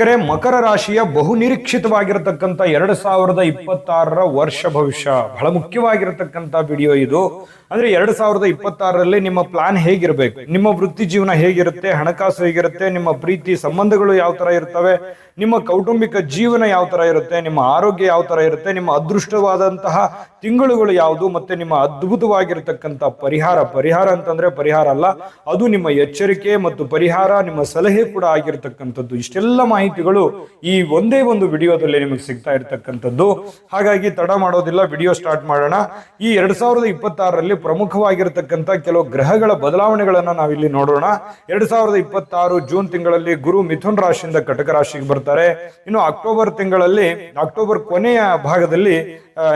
ವೀಕ್ಷಕರೇ, ಮಕರ ರಾಶಿಯ ಬಹು ನಿರೀಕ್ಷಿತವಾಗಿರತಕ್ಕಂಥ ಎರಡು ಸಾವಿರದ ಇಪ್ಪತ್ತಾರರ ವರ್ಷ ಭವಿಷ್ಯ. ಬಹಳ ಮುಖ್ಯವಾಗಿರತಕ್ಕಂಥ ವಿಡಿಯೋ ಇದು. ಅಂದ್ರೆ ಎರಡು ಸಾವಿರದ ಇಪ್ಪತ್ತಾರರಲ್ಲಿ ನಿಮ್ಮ ಪ್ಲಾನ್ ಹೇಗಿರಬೇಕು? ನಿಮ್ಮ ವೃತ್ತಿ ಜೀವನ ಹೇಗಿರುತ್ತೆ? ಹಣಕಾಸು ಹೇಗಿರುತ್ತೆ? ನಿಮ್ಮ ಪ್ರೀತಿ ಸಂಬಂಧಗಳು ಯಾವ ತರ ಇರ್ತವೆ? ನಿಮ್ಮ ಕೌಟುಂಬಿಕ ಜೀವನ ಯಾವ ತರ ಇರುತ್ತೆ? ನಿಮ್ಮ ಆರೋಗ್ಯ ಯಾವ ತರ ಇರುತ್ತೆ? ನಿಮ್ಮ ಅದೃಷ್ಟವಾದಂತಹ ತಿಂಗಳುಗಳು ಯಾವುದು ಮತ್ತೆ ನಿಮ್ಮ ಅದ್ಭುತವಾಗಿರತಕ್ಕಂತ ಪರಿಹಾರ ಪರಿಹಾರ ಅಂತಂದ್ರೆ ಪರಿಹಾರ ಅಲ್ಲ, ಅದು ನಿಮ್ಮ ಎಚ್ಚರಿಕೆ ಮತ್ತು ಪರಿಹಾರ, ನಿಮ್ಮ ಸಲಹೆ ಕೂಡ ಆಗಿರ್ತಕ್ಕಂಥದ್ದು. ಇಷ್ಟೆಲ್ಲ ಮಾಹಿತಿಗಳು ಈ ಒಂದೇ ಒಂದು ವಿಡಿಯೋದಲ್ಲಿ ನಿಮಗೆ ಸಿಗ್ತಾ ಇರ್ತಕ್ಕಂಥದ್ದು. ಹಾಗಾಗಿ ತಡ ಮಾಡೋದಿಲ್ಲ, ವಿಡಿಯೋ ಸ್ಟಾರ್ಟ್ ಮಾಡೋಣ. ಈ ಎರಡ್ ಸಾವಿರದ ಇಪ್ಪತ್ತಾರರಲ್ಲಿ ಪ್ರಮುಖವಾಗಿರತಕ್ಕಂಥ ಕೆಲವು ಗ್ರಹಗಳ ಬದಲಾವಣೆಗಳನ್ನ ನಾವಿಲ್ಲಿ ನೋಡೋಣ. ಎರಡ್ ಸಾವಿರದ ಇಪ್ಪತ್ತಾರು ಜೂನ್ ತಿಂಗಳಲ್ಲಿ ಗುರು ಮಿಥುನ್ ರಾಶಿಯಿಂದ ಕಟಕ ರಾಶಿಗೆ ಬರ್ತಾರೆ. ಇನ್ನು ಅಕ್ಟೋಬರ್ ತಿಂಗಳಲ್ಲಿ, ಅಕ್ಟೋಬರ್ ಕೊನೆಯ ಭಾಗದಲ್ಲಿ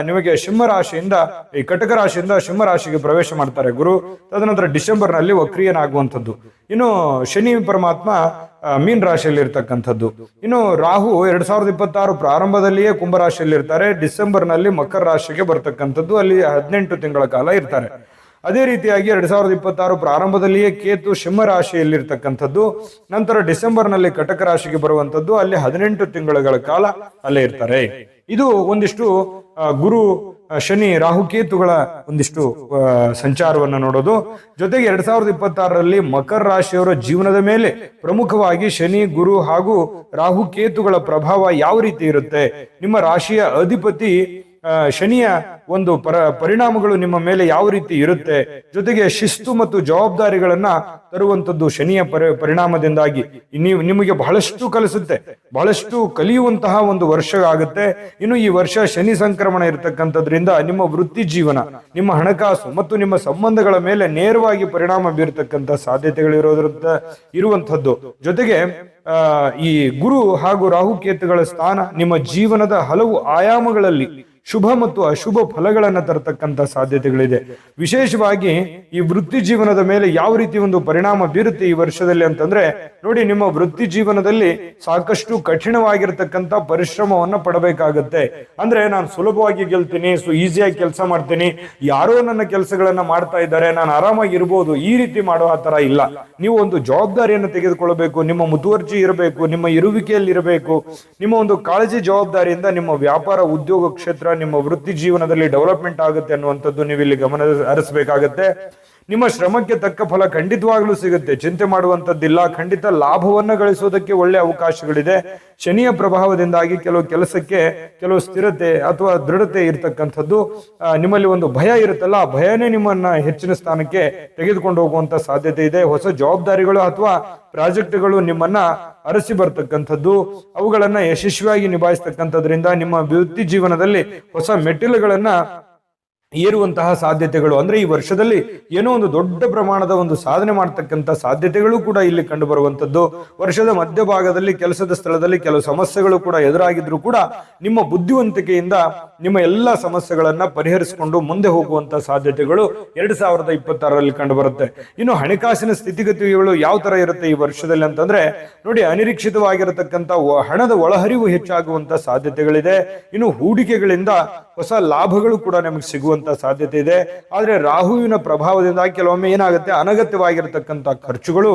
ನಿಮಗೆ ಸಿಂಹ ರಾಶಿಯಿಂದ ಈ ಕಟಕ ರಾಶಿಯಿಂದ ಸಿಂಹ ರಾಶಿಗೆ ಪ್ರವೇಶ ಮಾಡ್ತಾರೆ ಗುರು. ತದನಂತರ ಡಿಸೆಂಬರ್ನಲ್ಲಿ ವಕ್ರಿಯನಾಗುವಂಥದ್ದು. ಇನ್ನು ಶನಿ ಪರಮಾತ್ಮ ಮೀನ್ ರಾಶಿಯಲ್ಲಿ ಇರ್ತಕ್ಕಂಥದ್ದು ಇನ್ನು ರಾಹು ಎರಡ್ ಸಾವಿರದ ಇಪ್ಪತ್ತಾರು ಪ್ರಾರಂಭದಲ್ಲಿಯೇ ಕುಂಭರಾಶಿಯಲ್ಲಿ ಇರ್ತಾರೆ ಡಿಸೆಂಬರ್ನಲ್ಲಿ ಮಕರ ರಾಶಿಗೆ ಬರ್ತಕ್ಕಂಥದ್ದು. ಅಲ್ಲಿ ಹದಿನೆಂಟು ತಿಂಗಳ ಕಾಲ ಇರ್ತಾರೆ. ಅದೇ ರೀತಿಯಾಗಿ ಎರಡ್ ಸಾವಿರದ ಇಪ್ಪತ್ತಾರು ಪ್ರಾರಂಭದಲ್ಲಿಯೇ ಕೇತು ಸಿಂಹ ರಾಶಿಯಲ್ಲಿ ಇರ್ತಕ್ಕಂಥದ್ದು ನಂತರ ಡಿಸೆಂಬರ್ನಲ್ಲಿ ಕಟಕ ರಾಶಿಗೆ ಬರುವಂತದ್ದು ಅಲ್ಲಿ ಹದಿನೆಂಟು ತಿಂಗಳ ಕಾಲ ಅಲ್ಲೇ ಇರ್ತಾರೆ. ಇದು ಒಂದಿಷ್ಟು ಗುರು ಶನಿ ರಾಹುಕೇತುಗಳ ಒಂದಿಷ್ಟು ಸಂಚಾರವನ್ನು ನೋಡೋದು. ಜೊತೆಗೆ ಎರಡ್ ಸಾವಿರದ ಇಪ್ಪತ್ತಾರರಲ್ಲಿ ಮಕರ ರಾಶಿಯವರ ಜೀವನದ ಮೇಲೆ ಪ್ರಮುಖವಾಗಿ ಶನಿ, ಗುರು ಹಾಗೂ ರಾಹುಕೇತುಗಳ ಪ್ರಭಾವ ಯಾವ ರೀತಿ ಇರುತ್ತೆ? ನಿಮ್ಮ ರಾಶಿಯ ಅಧಿಪತಿ ಶನಿಯ ಒಂದು ಪರ, ಪರಿಣಾಮಗಳು ನಿಮ್ಮ ಮೇಲೆ ಯಾವ ರೀತಿ ಇರುತ್ತೆ, ಜೊತೆಗೆ ಶಿಸ್ತು ಮತ್ತು ಜವಾಬ್ದಾರಿಗಳನ್ನ ತರುವಂತದ್ದು ಶನಿಯ ಪರಿ, ಪರಿಣಾಮದಿಂದಾಗಿ. ನೀವು, ನಿಮಗೆ ಬಹಳಷ್ಟು ಕಲಿಸುತ್ತೆ, ಬಹಳಷ್ಟು ಕಲಿಯುವಂತಹ ಒಂದು ವರ್ಷ ಆಗುತ್ತೆ. ಇನ್ನು ಈ ವರ್ಷ ಶನಿ ಸಂಕ್ರಮಣ ಇರತಕ್ಕಂಥದ್ರಿಂದ ನಿಮ್ಮ ವೃತ್ತಿ ಜೀವನ, ನಿಮ್ಮ ಹಣಕಾಸು ಮತ್ತು ನಿಮ್ಮ ಸಂಬಂಧಗಳ ಮೇಲೆ ನೇರವಾಗಿ ಪರಿಣಾಮ ಬೀರತಕ್ಕಂಥ ಸಾಧ್ಯತೆಗಳು ಇರೋದ್ರಿಂದ ಇರುವಂತದ್ದು ಜೊತೆಗೆ ಈ ಗುರು ಹಾಗೂ ರಾಹುಕೇತುಗಳ ಸ್ಥಾನ ನಿಮ್ಮ ಜೀವನದ ಹಲವು ಆಯಾಮಗಳಲ್ಲಿ ಶುಭ ಮತ್ತು ಅಶುಭ ಫಲಗಳನ್ನ ತರತಕ್ಕಂತ ಸಾಧ್ಯತೆಗಳಿದೆ. ವಿಶೇಷವಾಗಿ ಈ ವೃತ್ತಿ ಜೀವನದ ಮೇಲೆ ಯಾವ ರೀತಿ ಒಂದು ಪರಿಣಾಮ ಬೀರುತ್ತೆ ಈ ವರ್ಷದಲ್ಲಿ ಅಂತಂದ್ರೆ, ನೋಡಿ ನಿಮ್ಮ ವೃತ್ತಿ ಜೀವನದಲ್ಲಿ ಸಾಕಷ್ಟು ಕಠಿಣವಾಗಿರ್ತಕ್ಕಂತ ಪರಿಶ್ರಮವನ್ನ ಪಡಬೇಕಾಗತ್ತೆ. ಅಂದ್ರೆ ನಾನು ಸುಲಭವಾಗಿ ಗೆಲ್ತೀನಿ, ಸೊ ಈಸಿಯಾಗಿ ಕೆಲಸ ಮಾಡ್ತೀನಿ, ಯಾರೋ ನನ್ನ ಕೆಲಸಗಳನ್ನ ಮಾಡ್ತಾ ಇದ್ದಾರೆ, ನಾನು ಆರಾಮಾಗಿ ಇರ್ಬೋದು ಈ ರೀತಿ ಮಾಡೋ ಆ ತರ ಇಲ್ಲ. ನೀವು ಒಂದು ಜವಾಬ್ದಾರಿಯನ್ನು ತೆಗೆದುಕೊಳ್ಳಬೇಕು, ನಿಮ್ಮ ಮುತುವರ್ಜಿ ಇರಬೇಕು, ನಿಮ್ಮ ಇರುವಿಕೆಯಲ್ಲಿ ಇರಬೇಕು ನಿಮ್ಮ ಒಂದು ಕಾಳಜಿ ಜವಾಬ್ದಾರಿಯಿಂದ ನಿಮ್ಮ ವ್ಯಾಪಾರ, ಉದ್ಯೋಗ ಕ್ಷೇತ್ರ ನಿಮ್ಮ ವೃತ್ತಿ ಜೀವನದಲ್ಲಿ ಡೆವಲಪ್ಮೆಂಟ್ ಆಗುತ್ತೆ ಅನ್ನುವಂಥದ್ದು ನೀವು ಇಲ್ಲಿ ಗಮನ ಹರಿಸಬೇಕಾಗತ್ತೆ. ನಿಮ್ಮ ಶ್ರಮಕ್ಕೆ ತಕ್ಕ ಫಲ ಖಂಡಿತವಾಗ್ಲೂ ಸಿಗುತ್ತೆ. ಚಿಂತೆ ಮಾಡುವಂತದ್ದಿಲ್ಲ ಖಂಡಿತ ಲಾಭವನ್ನ ಗಳಿಸೋದಕ್ಕೆ ಒಳ್ಳೆ ಅವಕಾಶಗಳಿದೆ. ಶನಿಯ ಪ್ರಭಾವದಿಂದಾಗಿ ಕೆಲವು ಕೆಲಸಕ್ಕೆ ಕೆಲವು ಸ್ಥಿರತೆ ಅಥವಾ ದೃಢತೆ ಇರತಕ್ಕಂಥದ್ದು ನಿಮ್ಮಲ್ಲಿ ಒಂದು ಭಯ ಇರುತ್ತಲ್ಲ, ಆ ಭಯನೇ ನಿಮ್ಮನ್ನ ಹೆಚ್ಚಿನ ಸ್ಥಾನಕ್ಕೆ ತೆಗೆದುಕೊಂಡು ಹೋಗುವಂತ ಸಾಧ್ಯತೆ ಇದೆ. ಹೊಸ ಜವಾಬ್ದಾರಿಗಳು ಅಥವಾ ಪ್ರಾಜೆಕ್ಟ್ಗಳು ನಿಮ್ಮನ್ನ ಅರಸಿ ಬರ್ತಕ್ಕಂಥದ್ದು, ಅವುಗಳನ್ನ ಯಶಸ್ವಿಯಾಗಿ ನಿಭಾಯಿಸ್ತಕ್ಕಂಥದ್ರಿಂದ ನಿಮ್ಮ ವೃತ್ತಿ ಜೀವನದಲ್ಲಿ ಹೊಸ ಮೆಟ್ಟಿಲುಗಳನ್ನ ಏರುವಂತಹ ಸಾಧ್ಯತೆಗಳು. ಅಂದ್ರೆ ಈ ವರ್ಷದಲ್ಲಿ ಏನೋ ಒಂದು ದೊಡ್ಡ ಪ್ರಮಾಣದ ಒಂದು ಸಾಧನೆ ಮಾಡತಕ್ಕಂತ ಸಾಧ್ಯತೆಗಳು ಕೂಡ ಇಲ್ಲಿ ಕಂಡು ಬರುವಂತದ್ದು ವರ್ಷದ ಮಧ್ಯಭಾಗದಲ್ಲಿ ಕೆಲಸದ ಸ್ಥಳದಲ್ಲಿ ಕೆಲವು ಸಮಸ್ಯೆಗಳು ಕೂಡ ಎದುರಾಗಿದ್ರು ಕೂಡ ನಿಮ್ಮ ಬುದ್ಧಿವಂತಿಕೆಯಿಂದ ನಿಮ್ಮ ಎಲ್ಲ ಸಮಸ್ಯೆಗಳನ್ನ ಪರಿಹರಿಸಿಕೊಂಡು ಮುಂದೆ ಹೋಗುವಂತ ಸಾಧ್ಯತೆಗಳು ಎರಡ್ ಸಾವಿರದ ಇಪ್ಪತ್ತಾರರಲ್ಲಿ ಕಂಡು ಬರುತ್ತೆ. ಇನ್ನು ಹಣಕಾಸಿನ ಸ್ಥಿತಿಗತಿಗಳು ಯಾವ ತರ ಇರುತ್ತೆ ಈ ವರ್ಷದಲ್ಲಿ ಅಂತಂದ್ರೆ, ನೋಡಿ ಅನಿರೀಕ್ಷಿತವಾಗಿರತಕ್ಕಂತ ಹಣದ ಒಳಹರಿವು ಹೆಚ್ಚಾಗುವಂತ ಸಾಧ್ಯತೆಗಳಿದೆ. ಇನ್ನು ಹೂಡಿಕೆಗಳಿಂದ ಹೊಸ ಲಾಭಗಳು ಕೂಡ ನಮಗೆ ಸಿಗುವಂತ ಸಾಧ್ಯತೆ ಇದೆ. ಆದ್ರೆ ರಾಹುವಿನ ಪ್ರಭಾವದಿಂದ ಕೆಲವೊಮ್ಮೆ ಏನಾಗುತ್ತೆ? ಅನಗತ್ಯವಾಗಿರತಕ್ಕಂತ ಖರ್ಚುಗಳು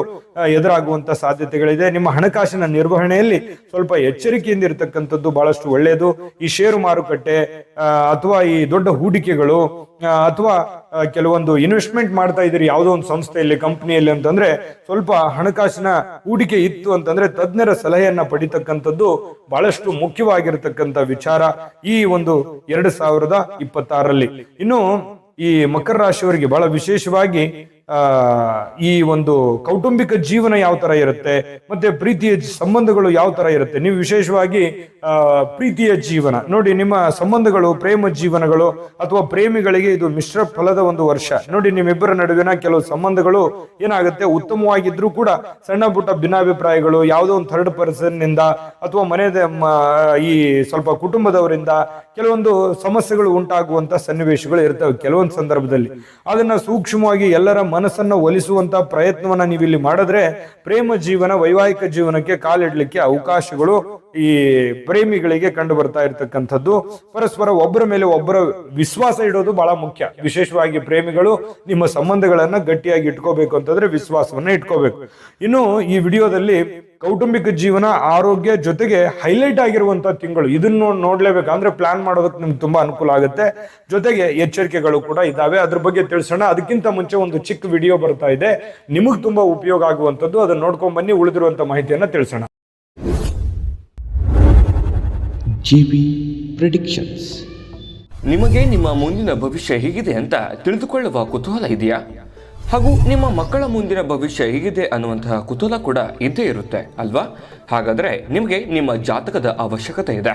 ಎದುರಾಗುವಂತ ಸಾಧ್ಯತೆಗಳಿದೆ. ನಿಮ್ಮ ಹಣಕಾಸಿನ ನಿರ್ವಹಣೆಯಲ್ಲಿ ಸ್ವಲ್ಪ ಎಚ್ಚರಿಕೆಯಿಂದ ಇರತಕ್ಕಂಥದ್ದು ಬಹಳಷ್ಟು ಒಳ್ಳೆಯದು. ಈ ಷೇರು ಮಾರುಕಟ್ಟೆ ಅಥವಾ ಈ ದೊಡ್ಡ ಹೂಡಿಕೆಗಳು ಅಥವಾ ಕೆಲವೊಂದು ಇನ್ವೆಸ್ಟ್ಮೆಂಟ್ ಮಾಡ್ತಾ ಇದ್ದೀರಿ, ಯಾವುದೋ ಒಂದು ಸಂಸ್ಥೆಯಲ್ಲಿ, ಕಂಪನಿಯಲ್ಲಿ ಅಂತಂದ್ರೆ ಸ್ವಲ್ಪ ಹಣಕಾಸಿನ ಹೂಡಿಕೆ ಇತ್ತು ಅಂತಂದ್ರೆ ತಜ್ಞರ ಸಲಹೆಯನ್ನ ಪಡಿತಕ್ಕಂಥದ್ದು ಬಹಳಷ್ಟು ಮುಖ್ಯವಾಗಿರತಕ್ಕಂಥ ವಿಚಾರ ಈ ಒಂದು ಎರಡು ಸಾವಿರದ ಇಪ್ಪತ್ತಾರರಲ್ಲಿ. ಇನ್ನು ಈ ಮಕರ ರಾಶಿಯವರಿಗೆ ಬಹಳ ವಿಶೇಷವಾಗಿ ಈ ಒಂದು ಕೌಟುಂಬಿಕ ಜೀವನ ಯಾವ ತರ ಇರುತ್ತೆ, ಮತ್ತೆ ಪ್ರೀತಿಯ ಸಂಬಂಧಗಳು ಯಾವ ತರ ಇರುತ್ತೆ, ನೀವು ವಿಶೇಷವಾಗಿ ಪ್ರೀತಿಯ ಜೀವನ. ನೋಡಿ, ನಿಮ್ಮ ಸಂಬಂಧಗಳು, ಪ್ರೇಮ ಜೀವನಗಳು ಅಥವಾ ಪ್ರೇಮಿಗಳಿಗೆ ಇದು ಮಿಶ್ರ ಫಲದ ಒಂದು ವರ್ಷ. ನೋಡಿ, ನಿಮ್ಮಿಬ್ಬರ ನಡುವಿನ ಕೆಲವು ಸಂಬಂಧಗಳು ಏನಾಗುತ್ತೆ? ಉತ್ತಮವಾಗಿದ್ರು ಕೂಡ ಸಣ್ಣ ಪುಟ್ಟ ಭಿನ್ನಾಭಿಪ್ರಾಯಗಳು, ಯಾವುದೋ ಒಂದು ಥರ್ಡ್ ಪರ್ಸನ್ನಿಂದ ಅಥವಾ ಮನೆಯ ಮ- ಈ ಸ್ವಲ್ಪ ಕುಟುಂಬದವರಿಂದ ಕೆಲವೊಂದು ಸಮಸ್ಯೆಗಳು ಉಂಟಾಗುವಂತ ಸನ್ನಿವೇಶಗಳು ಇರ್ತವೆ ಕೆಲವೊಂದು ಸಂದರ್ಭದಲ್ಲಿ. ಅದನ್ನ ಸೂಕ್ಷ್ಮವಾಗಿ ಎಲ್ಲರ ಮನಸ್ಸನ್ನ ಒಲಿಸುವಂತ ಪ್ರಯತ್ನವನ್ನ ನೀವು ಇಲ್ಲಿ ಮಾಡಿದ್ರೆ ಪ್ರೇಮ ಜೀವನ ವೈವಾಹಿಕ ಜೀವನಕ್ಕೆ ಕಾಲಿಡ್ಲಿಕ್ಕೆ ಅವಕಾಶಗಳು ಈ ಪ್ರೇಮಿಗಳಿಗೆ ಕಂಡು ಬರ್ತಾ ಇರ್ತಕ್ಕಂಥದ್ದು, ಪರಸ್ಪರ ಒಬ್ಬರ ಮೇಲೆ ಒಬ್ಬರ ವಿಶ್ವಾಸ ಇಡೋದು ಬಹಳ ಮುಖ್ಯ. ವಿಶೇಷವಾಗಿ ಪ್ರೇಮಿಗಳು ನಿಮ್ಮ ಸಂಬಂಧಗಳನ್ನ ಗಟ್ಟಿಯಾಗಿ ಇಟ್ಕೋಬೇಕು ಅಂತಂದ್ರೆ ವಿಶ್ವಾಸವನ್ನ ಇಟ್ಕೋಬೇಕು. ಇನ್ನು ಈ ವಿಡಿಯೋದಲ್ಲಿ ಕೌಟುಂಬಿಕ ಜೀವನ, ಆರೋಗ್ಯ ಜೊತೆಗೆ ಹೈಲೈಟ್ ಆಗಿರುವಂತ ತಿಂಗಳು, ಇದನ್ನು ನೋಡ್ಲೇಬೇಕು. ಅಂದ್ರೆ ಪ್ಲಾನ್ ಮಾಡೋದಕ್ಕೆ ನಿಮ್ಗೆ ತುಂಬಾ ಅನುಕೂಲ ಆಗುತ್ತೆ. ಜೊತೆಗೆ ಎಚ್ಚರಿಕೆಗಳು ಕೂಡ ಇದಾವೆ ಅದ್ರ ಬಗ್ಗೆ ತಿಳಿಸೋಣ. ಅದಕ್ಕಿಂತ ಮುಂಚೆ ಒಂದು ಚಿಕ್ಕ ವಿಡಿಯೋ ಬರ್ತಾ ಇದೆ. ನಿಮಗೆ ತುಂಬಾ ಉಪಯೋಗ ಆಗುವಂತದ್ದು ಅದನ್ನ ನೋಡ್ಕೊಂಡ್ ಬನ್ನಿ. ಉಳಿದಿರುವಂತ ಮಾಹಿತಿಯನ್ನ ತಿಳಿಸೋಣ. GB predictions. ನಿಮಗೆ ನಿಮ್ಮ ಮುಂದಿನ ಭವಿಷ್ಯ ಹೇಗಿದೆ ಅಂತ ತಿಳಿದುಕೊಳ್ಳುವ ಕುತೂಹಲ ಇದೆಯಾ? ಹಾಗೂ ನಿಮ್ಮ ಮಕ್ಕಳ ಮುಂದಿನ ಭವಿಷ್ಯ ಹೇಗಿದೆ ಅನ್ನುವಂತಹ ಕುತೂಹಲ ಕೂಡ ಇದ್ದೇ ಇರುತ್ತೆ, ಅಲ್ವಾ? ಹಾಗಾದರೆ ನಿಮಗೆ ನಿಮ್ಮ ಜಾತಕದ ಅವಶ್ಯಕತೆ ಇದೆ.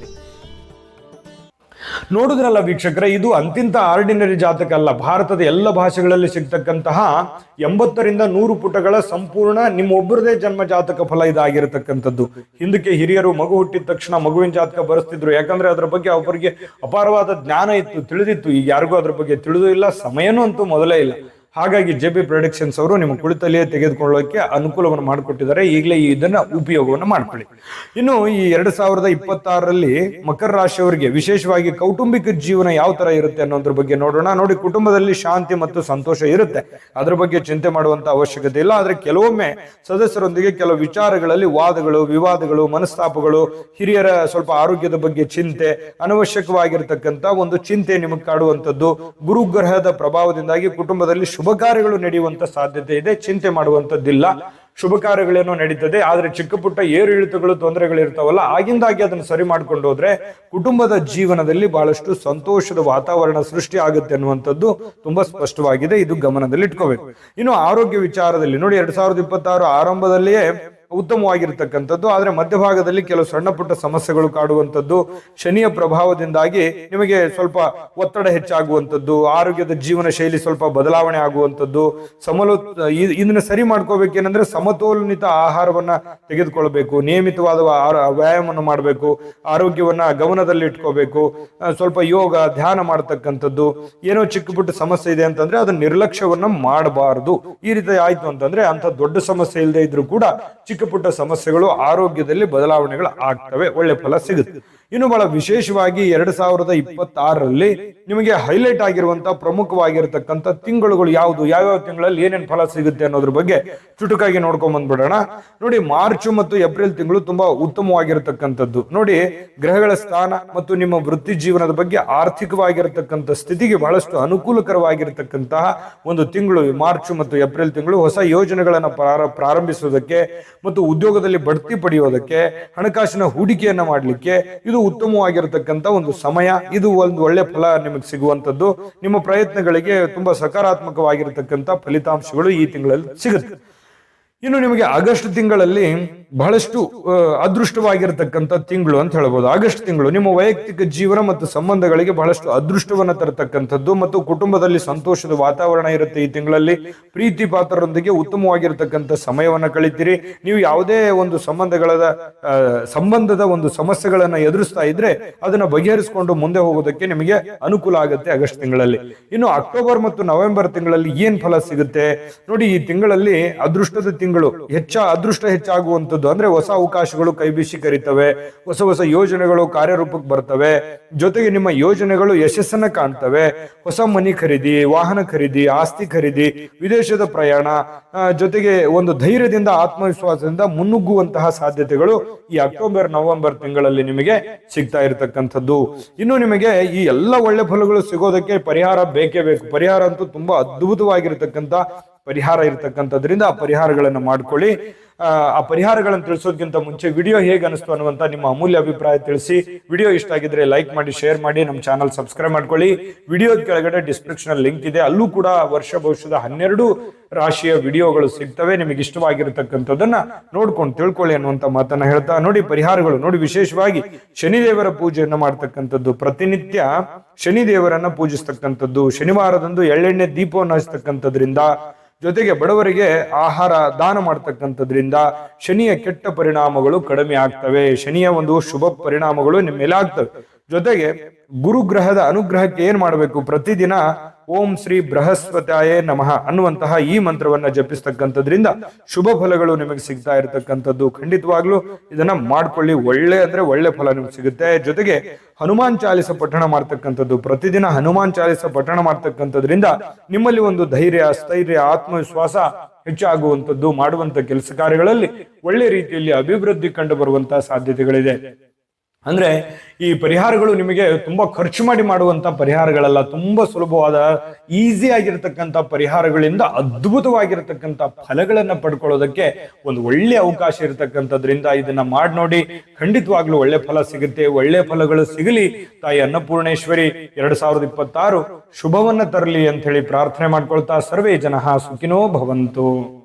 ನೋಡುದ್ರಲ್ಲ ವೀಕ್ಷಕರ, ಇದು ಅಂತಿಂತ ಆರ್ಡಿನರಿ ಜಾತಕ ಅಲ್ಲ. ಭಾರತದ ಎಲ್ಲ ಭಾಷೆಗಳಲ್ಲಿ ಸಿಗ್ತಕ್ಕಂತಹ ಎಂಬತ್ತರಿಂದ ನೂರು ಪುಟಗಳ ಸಂಪೂರ್ಣ ನಿಮ್ಮೊಬ್ಬರದೇ ಜನ್ಮ ಜಾತಕ ಫಲ ಇದಾಗಿರತಕ್ಕಂಥದ್ದು. ಹಿಂದಕ್ಕೆ ಹಿರಿಯರು ಮಗು ಹುಟ್ಟಿದ ತಕ್ಷಣ ಮಗುವಿನ ಜಾತಕ ಬರೆಸ್ತಿದ್ರು. ಯಾಕಂದ್ರೆ ಅದರ ಬಗ್ಗೆ ಅವರಿಗೆ ಅಪಾರವಾದ ಜ್ಞಾನ ಇತ್ತು, ತಿಳಿದಿತ್ತು. ಈಗ ಯಾರಿಗೂ ಅದ್ರ ಬಗ್ಗೆ ತಿಳಿದು ಇಲ್ಲ, ಸಮಯನೂ ಅಂತೂ ಮೊದಲೇ ಇಲ್ಲ. ಹಾಗಾಗಿ ಜೆ ಬಿ ಪ್ರೊಡಕ್ಷನ್ಸ್ ಅವರು ನಿಮ್ಮ ಕುಳಿತಲ್ಲಿಯೇ ತೆಗೆದುಕೊಳ್ಳೋಕೆ ಅನುಕೂಲವನ್ನು ಮಾಡಿಕೊಟ್ಟಿದ್ದಾರೆ. ಈಗಲೇ ಇದನ್ನ ಉಪಯೋಗವನ್ನು ಮಾಡ್ಕೊಳ್ಳಿ. ಇನ್ನು ಈ ಎರಡ್ ಸಾವಿರದ ಇಪ್ಪತ್ತಾರರಲ್ಲಿ ಮಕರ ರಾಶಿಯವರಿಗೆ ವಿಶೇಷವಾಗಿ ಕೌಟುಂಬಿಕ ಜೀವನ ಯಾವ ತರ ಇರುತ್ತೆ ಅನ್ನೋದ್ರ ಬಗ್ಗೆ ನೋಡೋಣ. ನೋಡಿ, ಕುಟುಂಬದಲ್ಲಿ ಶಾಂತಿ ಮತ್ತು ಸಂತೋಷ ಇರುತ್ತೆ. ಅದ್ರ ಬಗ್ಗೆ ಚಿಂತೆ ಮಾಡುವಂತ ಅವಶ್ಯಕತೆ ಇಲ್ಲ. ಆದ್ರೆ ಕೆಲವೊಮ್ಮೆ ಸದಸ್ಯರೊಂದಿಗೆ ಕೆಲವು ವಿಚಾರಗಳಲ್ಲಿ ವಾದಗಳು, ವಿವಾದಗಳು, ಮನಸ್ತಾಪಗಳು, ಹಿರಿಯರ ಸ್ವಲ್ಪ ಆರೋಗ್ಯದ ಬಗ್ಗೆ ಚಿಂತೆ ಅನವಶ್ಯಕವಾಗಿರ್ತಕ್ಕಂಥ ಒಂದು ಚಿಂತೆ ನಿಮಗೆ ಕಾಡುವಂಥದ್ದು. ಗುರುಗ್ರಹದ ಪ್ರಭಾವದಿಂದಾಗಿ ಕುಟುಂಬದಲ್ಲಿ ಶುಭ ಕಾರ್ಯಗಳು ನಡೆಯುವಂತ ಸಾಧ್ಯತೆ ಇದೆ, ಚಿಂತೆ ಮಾಡುವಂತದ್ದಿಲ್ಲ ಶುಭ ಕಾರ್ಯಗಳೇನೋ ನಡೀತದೆ, ಆದ್ರೆ ಚಿಕ್ಕ ಪುಟ್ಟ ಏರು ತೊಂದರೆಗಳು ಇರ್ತಾವಲ್ಲ ಆಗಿಂದಾಗಿ ಅದನ್ನು ಸರಿ ಮಾಡ್ಕೊಂಡು ಹೋದ್ರೆ ಕುಟುಂಬದ ಜೀವನದಲ್ಲಿ ಬಹಳಷ್ಟು ಸಂತೋಷದ ವಾತಾವರಣ ಸೃಷ್ಟಿ ಆಗುತ್ತೆ ಅನ್ನುವಂಥದ್ದು ತುಂಬಾ ಸ್ಪಷ್ಟವಾಗಿದೆ. ಇದು ಗಮನದಲ್ಲಿ ಇಟ್ಕೋಬೇಕು ಇನ್ನು ಆರೋಗ್ಯ ವಿಚಾರದಲ್ಲಿ ನೋಡಿ, ಎರಡ್ ಸಾವಿರದ ಇಪ್ಪತ್ತಾರು ಆರಂಭದಲ್ಲಿಯೇ ಉತ್ತಮವಾಗಿರ್ತಕ್ಕಂಥದ್ದು. ಆದ್ರೆ ಮಧ್ಯಭಾಗದಲ್ಲಿ ಕೆಲವು ಸಣ್ಣ ಪುಟ್ಟ ಸಮಸ್ಯೆಗಳು ಕಾಡುವಂಥದ್ದು. ಶನಿಯ ಪ್ರಭಾವದಿಂದಾಗಿ ನಿಮಗೆ ಸ್ವಲ್ಪ ಒತ್ತಡ ಹೆಚ್ಚಾಗುವಂಥದ್ದು. ಆರೋಗ್ಯದ ಜೀವನ ಶೈಲಿ ಸ್ವಲ್ಪ ಬದಲಾವಣೆ ಆಗುವಂಥದ್ದು. ಸಮಲೋ ಇದನ್ನ ಸರಿ ಮಾಡ್ಕೋಬೇಕೇನಂದ್ರೆ ಸಮತೋಲನಿತ ಆಹಾರವನ್ನ ತೆಗೆದುಕೊಳ್ಬೇಕು. ನಿಯಮಿತವಾದ ವ್ಯಾಯಾಮವನ್ನು ಮಾಡಬೇಕು. ಆರೋಗ್ಯವನ್ನ ಗಮನದಲ್ಲಿ ಇಟ್ಕೋಬೇಕು. ಸ್ವಲ್ಪ ಯೋಗ, ಧ್ಯಾನ ಮಾಡತಕ್ಕಂಥದ್ದು. ಏನೋ ಚಿಕ್ಕ ಪುಟ್ಟ ಸಮಸ್ಯೆ ಇದೆ ಅಂತಂದ್ರೆ ಅದನ್ನ ನಿರ್ಲಕ್ಷ್ಯವನ್ನ ಮಾಡಬಾರದು. ಈ ರೀತಿ ಆಯ್ತು ಅಂತಂದ್ರೆ ಅಂತ ದೊಡ್ಡ ಸಮಸ್ಯೆ ಇಲ್ಲದೆ ಇದ್ರೂ ಕೂಡ ಚಿಕ್ಕ ಪುಟ್ಟ ಸಮಸ್ಯೆಗಳು ಆರೋಗ್ಯದಲ್ಲಿ ಬದಲಾವಣೆಗಳು ಆಗ್ತವೆ ಒಳ್ಳೆ ಫಲ ಸಿಗುತ್ತೆ. ಇನ್ನು ಬಹಳ ವಿಶೇಷವಾಗಿ ಎರಡ್ ಸಾವಿರದ ಇಪ್ಪತ್ತಾರರಲ್ಲಿ ನಿಮಗೆ ಹೈಲೈಟ್ ಆಗಿರುವಂತಹ ಪ್ರಮುಖವಾಗಿರತಕ್ಕಂತ ತಿಂಗಳುಗಳು ಯಾವುದು? ಯಾವ್ಯಾವ ತಿಂಗಳಲ್ಲಿ ಏನೇನು ಫಲ ಸಿಗುತ್ತೆ ಅನ್ನೋದ್ರ ಬಗ್ಗೆ ಚುಟುಕಾಗಿ ನೋಡ್ಕೊಂಡ್ ಬಂದ್ಬಿಡೋಣ. ನೋಡಿ, ಮಾರ್ಚ್ ಮತ್ತು ಏಪ್ರಿಲ್ ತಿಂಗಳು ತುಂಬಾ ಉತ್ತಮವಾಗಿರತಕ್ಕಂಥದ್ದು. ನೋಡಿ, ಗ್ರಹಗಳ ಸ್ಥಾನ ಮತ್ತು ನಿಮ್ಮ ವೃತ್ತಿ ಜೀವನದ ಬಗ್ಗೆ ಆರ್ಥಿಕವಾಗಿರತಕ್ಕಂಥ ಸ್ಥಿತಿಗೆ ಬಹಳಷ್ಟು ಅನುಕೂಲಕರವಾಗಿರತಕ್ಕಂತಹ ಒಂದು ತಿಂಗಳು ಮಾರ್ಚ್ ಮತ್ತು ಏಪ್ರಿಲ್ ತಿಂಗಳು. ಹೊಸ ಯೋಜನೆಗಳನ್ನ ಪ್ರಾರ- ಪ್ರಾರಂಭಿಸುವುದಕ್ಕೆ ಮತ್ತು ಉದ್ಯೋಗದಲ್ಲಿ ಬಡ್ತಿ ಪಡೆಯೋದಕ್ಕೆ, ಹಣಕಾಸಿನ ಹೂಡಿಕೆಯನ್ನ ಮಾಡಲಿಕ್ಕೆ ಇದು ಉತ್ತಮವಾಗಿರತಕ್ಕಂತ ಒಂದು ಸಮಯ. ಇದು ಒಂದು ಒಳ್ಳೆ ಫಲ ನಿಮಗೆ ಸಿಗುವಂತದ್ದು ನಿಮ್ಮ ಪ್ರಯತ್ನಗಳಿಗೆ ತುಂಬಾ ಸಕಾರಾತ್ಮಕವಾಗಿರತಕ್ಕಂತ ಫಲಿತಾಂಶಗಳು ಈ ತಿಂಗಳಲ್ಲಿ ಸಿಗುತ್ತೆ. ಇನ್ನು ನಿಮಗೆ ಆಗಸ್ಟ್ ತಿಂಗಳಲ್ಲಿ ಬಹಳಷ್ಟು ಅದೃಷ್ಟವಾಗಿರತಕ್ಕಂಥ ತಿಂಗಳು ಅಂತ ಹೇಳ್ಬೋದು. ಆಗಸ್ಟ್ ತಿಂಗಳು ನಿಮ್ಮ ವೈಯಕ್ತಿಕ ಜೀವನ ಮತ್ತು ಸಂಬಂಧಗಳಿಗೆ ಬಹಳಷ್ಟು ಅದೃಷ್ಟವನ್ನ ತರತಕ್ಕಂಥದ್ದು ಮತ್ತು ಕುಟುಂಬದಲ್ಲಿ ಸಂತೋಷದ ವಾತಾವರಣ ಇರುತ್ತೆ ಈ ತಿಂಗಳಲ್ಲಿ. ಪ್ರೀತಿ ಪಾತ್ರರೊಂದಿಗೆ ಉತ್ತಮವಾಗಿರತಕ್ಕಂಥ ಸಮಯವನ್ನ ಕಳಿತೀರಿ. ನೀವು ಯಾವುದೇ ಒಂದು ಸಂಬಂಧಗಳ ಆ, ಸಂಬಂಧದ ಒಂದು ಸಮಸ್ಯೆಗಳನ್ನು ಎದುರಿಸ್ತಾ ಇದ್ರೆ ಅದನ್ನ ಬಗೆಹರಿಸಿಕೊಂಡು ಮುಂದೆ ಹೋಗೋದಕ್ಕೆ ನಿಮಗೆ ಅನುಕೂಲ ಆಗುತ್ತೆ ಆಗಸ್ಟ್ ತಿಂಗಳಲ್ಲಿ. ಇನ್ನು ಅಕ್ಟೋಬರ್ ಮತ್ತು ನವೆಂಬರ್ ತಿಂಗಳಲ್ಲಿ ಏನ್ ಫಲ ಸಿಗುತ್ತೆ? ನೋಡಿ ಈ ತಿಂಗಳಲ್ಲಿ ಅದೃಷ್ಟದ ಹೆಚ್ಚ ಅದೃಷ್ಟ ಹೆಚ್ಚಾಗುವಂಥದ್ದು. ಅಂದ್ರೆ ಹೊಸ ಅವಕಾಶಗಳು ಕೈ ಬೀಸಿ ಕರಿತವೆ, ಹೊಸ ಹೊಸ ಯೋಜನೆಗಳು ಕಾರ್ಯರೂಪಕ್ಕೆ ಬರ್ತವೆ. ಜೊತೆಗೆ ನಿಮ್ಮ ಯೋಜನೆಗಳು ಯಶಸ್ಸನ್ನ ಕಾಣ್ತವೆ. ಹೊಸ ಮನಿ ಖರೀದಿ, ವಾಹನ ಖರೀದಿ, ಆಸ್ತಿ ಖರೀದಿ, ವಿದೇಶದ ಪ್ರಯಾಣ ಜೊತೆಗೆ ಒಂದು ಧೈರ್ಯದಿಂದ, ಆತ್ಮವಿಶ್ವಾಸದಿಂದ ಮುನ್ನುಗ್ಗುವಂತಹ ಸಾಧ್ಯತೆಗಳು ಈ ಅಕ್ಟೋಬರ್, ನವೆಂಬರ್ ತಿಂಗಳಲ್ಲಿ ನಿಮಗೆ ಸಿಗ್ತಾ ಇರತಕ್ಕಂಥದ್ದು. ಇನ್ನು ನಿಮಗೆ ಈ ಎಲ್ಲ ಒಳ್ಳೆ ಫಲಗಳು ಸಿಗೋದಕ್ಕೆ ಪರಿಹಾರ ಬೇಕೇ ಬೇಕು. ಪರಿಹಾರ ಅಂತೂ ತುಂಬಾ ಅದ್ಭುತವಾಗಿರ್ತಕ್ಕಂಥ ಪರಿಹಾರ ಇರತಕ್ಕಂಥದ್ರಿಂದ ಆ ಪರಿಹಾರಗಳನ್ನ ಮಾಡ್ಕೊಳ್ಳಿ. ಆ, ಪರಿಹಾರಗಳನ್ನು ತಿಳಿಸೋದಕ್ಕಿಂತ ಮುಂಚೆ ವಿಡಿಯೋ ಹೇಗೆ ಅನಿಸ್ತು ಅನ್ನುವಂಥ ನಿಮ್ಮ ಅಮೂಲ್ಯ ಅಭಿಪ್ರಾಯ ತಿಳಿಸಿ. ವಿಡಿಯೋ ಇಷ್ಟ ಆಗಿದ್ರೆ ಲೈಕ್ ಮಾಡಿ ಶೇರ್ ಮಾಡಿ ನಮ್ಮ ಚಾನಲ್ ಸಬ್ಸ್ಕ್ರೈಬ್ ಮಾಡ್ಕೊಳ್ಳಿ. ವಿಡಿಯೋ ಕೆಳಗಡೆ ಡಿಸ್ಕ್ರಿಪ್ಷನ್ ಲಿಂಕ್ ಇದೆ. ಅಲ್ಲೂ ಕೂಡ ವರ್ಷ ಭವಿಷ್ಯದ ಹನ್ನೆರಡು ರಾಶಿಯ ವಿಡಿಯೋಗಳು ಸಿಗ್ತವೆ. ನಿಮಗೆ ಇಷ್ಟವಾಗಿರತಕ್ಕಂಥದ್ದನ್ನ ನೋಡ್ಕೊಂಡು ತಿಳ್ಕೊಳ್ಳಿ ಅನ್ನುವಂಥ ಮಾತನ್ನ ಹೇಳ್ತಾ ನೋಡಿ. ಪರಿಹಾರಗಳು ನೋಡಿ. ವಿಶೇಷವಾಗಿ ಶನಿದೇವರ ಪೂಜೆಯನ್ನು ಮಾಡ್ತಕ್ಕಂಥದ್ದು ಪ್ರತಿನಿತ್ಯ. ಶನಿದೇವರನ್ನ ಪೂಜಿಸ್ತಕ್ಕಂಥದ್ದು ಶನಿವಾರದಂದು ಎಳ್ಳೆಣ್ಣೆ ದೀಪವನ್ನು ಹಚ್ಚತಕ್ಕಂಥದ್ರಿಂದ ಜೊತೆಗೆ ಬಡವರಿಗೆ ಆಹಾರ ದಾನ ಮಾಡ್ತಕ್ಕಂಥದ್ರಿಂದ ಶನಿಯ ಕೆಟ್ಟ ಪರಿಣಾಮಗಳು ಕಡಿಮೆ ಆಗ್ತವೆ. ಶನಿಯ ಒಂದು ಶುಭ ಪರಿಣಾಮಗಳು ನಿಮ್ಮ ಮೇಲೆ ಆಗ್ತವೆ ಜೊತೆಗೆ ಗುರುಗ್ರಹದ ಅನುಗ್ರಹಕ್ಕೆ ಏನ್ ಮಾಡಬೇಕು? ಪ್ರತಿದಿನ ಓಂ ಶ್ರೀ ಬೃಹಸ್ಪತಾಯೇ ನಮಃ ಅನ್ನುವಂತಹ ಈ ಮಂತ್ರವನ್ನ ಜಪಿಸ್ತಕ್ಕಂಥದ್ರಿಂದ ಶುಭ ಫಲಗಳು ನಿಮಗೆ ಸಿಗ್ತಾ ಇರತಕ್ಕಂಥದ್ದು. ಖಂಡಿತವಾಗ್ಲೂ ಇದನ್ನ ಮಾಡ್ಕೊಳ್ಳಿ. ಒಳ್ಳೆ ಅಂದ್ರೆ ಒಳ್ಳೆ ಫಲ ನಿಮ್ಗೆ ಸಿಗುತ್ತೆ. ಜೊತೆಗೆ ಹನುಮಾನ್ ಚಾಲಿಸ ಪಠಣ ಮಾಡ್ತಕ್ಕಂಥದ್ದು. ಪ್ರತಿದಿನ ಹನುಮಾನ್ ಚಾಲಿಸ ಪಠಣ ಮಾಡ್ತಕ್ಕಂಥದ್ರಿಂದ ನಿಮ್ಮಲ್ಲಿ ಒಂದು ಧೈರ್ಯ, ಸ್ಥೈರ್ಯ, ಆತ್ಮವಿಶ್ವಾಸ ಹೆಚ್ಚಾಗುವಂಥದ್ದು. ಮಾಡುವಂತ ಕೆಲಸ ಕಾರ್ಯಗಳಲ್ಲಿ ಒಳ್ಳೆ ರೀತಿಯಲ್ಲಿ ಅಭಿವೃದ್ಧಿ ಕಂಡು ಬರುವಂತಹ ಸಾಧ್ಯತೆಗಳಿದೆ. ಅಂದ್ರೆ ಈ ಪರಿಹಾರಗಳು ನಿಮಗೆ ತುಂಬಾ ಖರ್ಚು ಮಾಡಿ ಮಾಡುವಂತ ಪರಿಹಾರಗಳಲ್ಲ, ತುಂಬಾ ಸುಲಭವಾದ ಈಸಿ ಆಗಿರತಕ್ಕಂತ ಪರಿಹಾರಗಳಿಂದ ಅದ್ಭುತವಾಗಿರತಕ್ಕಂತ ಫಲಗಳನ್ನ ಪಡ್ಕೊಳ್ಳೋದಕ್ಕೆ ಒಂದು ಒಳ್ಳೆ ಅವಕಾಶ ಇರತಕ್ಕಂಥದ್ರಿಂದ ಇದನ್ನ ಮಾಡಿ ನೋಡಿ. ಖಂಡಿತವಾಗ್ಲೂ ಒಳ್ಳೆ ಫಲ ಸಿಗುತ್ತೆ. ಒಳ್ಳೆ ಫಲಗಳು ಸಿಗಲಿ ತಾಯಿ ಅನ್ನಪೂರ್ಣೇಶ್ವರಿ. ಎರಡ್ ಸಾವಿರದ ಇಪ್ಪತ್ತಾರು ಶುಭವನ್ನ ತರಲಿ ಅಂತ ಹೇಳಿ ಪ್ರಾರ್ಥನೆ ಮಾಡ್ಕೊಳ್ತಾ ಸರ್ವೇ ಜನ ಸುಖಿನೋ ಭವಂತು.